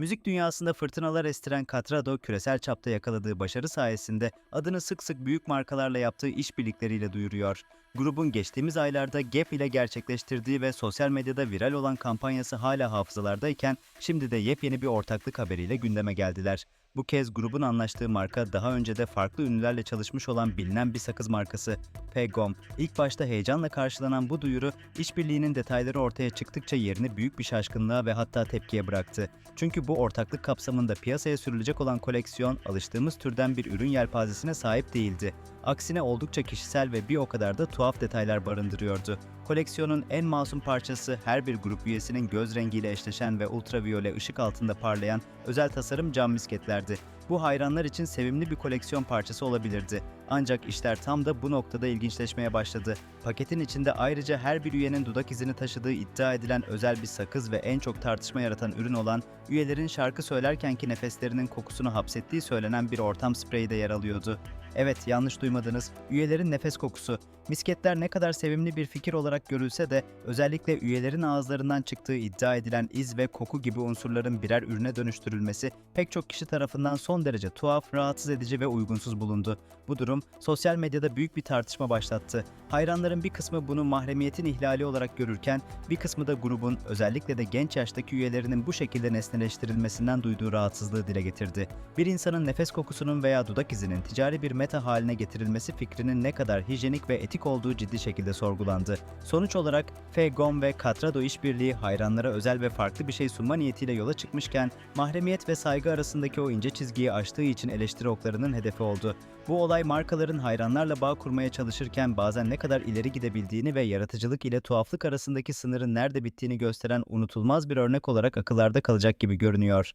Müzik dünyasında fırtınalar estiren Catrado, küresel çapta yakaladığı başarı sayesinde adını sık sık büyük markalarla yaptığı işbirlikleriyle duyuruyor. Grubun geçtiğimiz aylarda Gap ile gerçekleştirdiği ve sosyal medyada viral olan kampanyası hala hafızalardayken şimdi de yepyeni bir ortaklık haberiyle gündeme geldiler. Bu kez grubun anlaştığı marka daha önce de farklı ünlülerle çalışmış olan bilinen bir sakız markası Pegom. İlk başta heyecanla karşılanan bu duyuru işbirliğinin detayları ortaya çıktıkça yerini büyük bir şaşkınlığa ve hatta tepkiye bıraktı. Çünkü bu ortaklık kapsamında piyasaya sürülecek olan koleksiyon alıştığımız türden bir ürün yelpazesine sahip değildi. Aksine oldukça kişisel ve bir o kadar da tuhaf detaylar barındırıyordu. Koleksiyonun en masum parçası her bir grup üyesinin göz rengiyle eşleşen ve ultraviyole ışık altında parlayan özel tasarım cam misketlerdi. Bu hayranlar için sevimli bir koleksiyon parçası olabilirdi. Ancak işler tam da bu noktada ilginçleşmeye başladı. Paketin içinde ayrıca her bir üyenin dudak izini taşıdığı iddia edilen özel bir sakız ve en çok tartışma yaratan ürün olan üyelerin şarkı söylerkenki nefeslerinin kokusunu hapsettiği söylenen bir ortam spreyi de yer alıyordu. Evet yanlış duymadınız. Üyelerin nefes kokusu. Misketler ne kadar sevimli bir fikir olarak görülse de özellikle üyelerin ağızlarından çıktığı iddia edilen iz ve koku gibi unsurların birer ürüne dönüştürülmesi pek çok kişi tarafından son derece tuhaf, rahatsız edici ve uygunsuz bulundu. Bu durum sosyal medyada büyük bir tartışma başlattı. Hayranların bir kısmı bunu mahremiyetin ihlali olarak görürken bir kısmı da grubun özellikle de genç yaştaki üyelerinin bu şekilde nesneleştirilmesinden duyduğu rahatsızlığı dile getirdi. Bir insanın nefes kokusunun veya dudak izinin ticari bir meta haline getirilmesi fikrinin ne kadar hijyenik ve etik olduğu ciddi şekilde sorgulandı. Sonuç olarak Fegom ve Catrado işbirliği hayranlara özel ve farklı bir şey sunma niyetiyle yola çıkmışken mahremiyet ve saygı arasındaki o ince çizgiyi aştığı için eleştiri oklarının hedefi oldu. Bu olay markaların hayranlarla bağ kurmaya çalışırken bazen ne kadar ileri gidebildiğini ve yaratıcılık ile tuhaflık arasındaki sınırın nerede bittiğini gösteren unutulmaz bir örnek olarak akıllarda kalacak gibi görünüyor.